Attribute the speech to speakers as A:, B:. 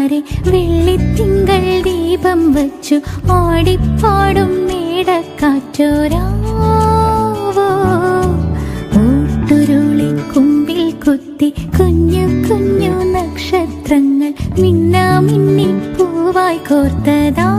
A: മുറ്റത്താരെ വെള്ളിത്തിങ്കൾ ദീപം വച്ചു. ഓടിപ്പാടും മേടക്കാറ്റോരാവോ? ഓട്ടുരുളി കുമ്പിൽ കുത്തി കുഞ്ഞു കുഞ്ഞു നക്ഷത്രങ്ങൾ മിന്നാമിന്നി പൂവായി കോർത്തതാരോ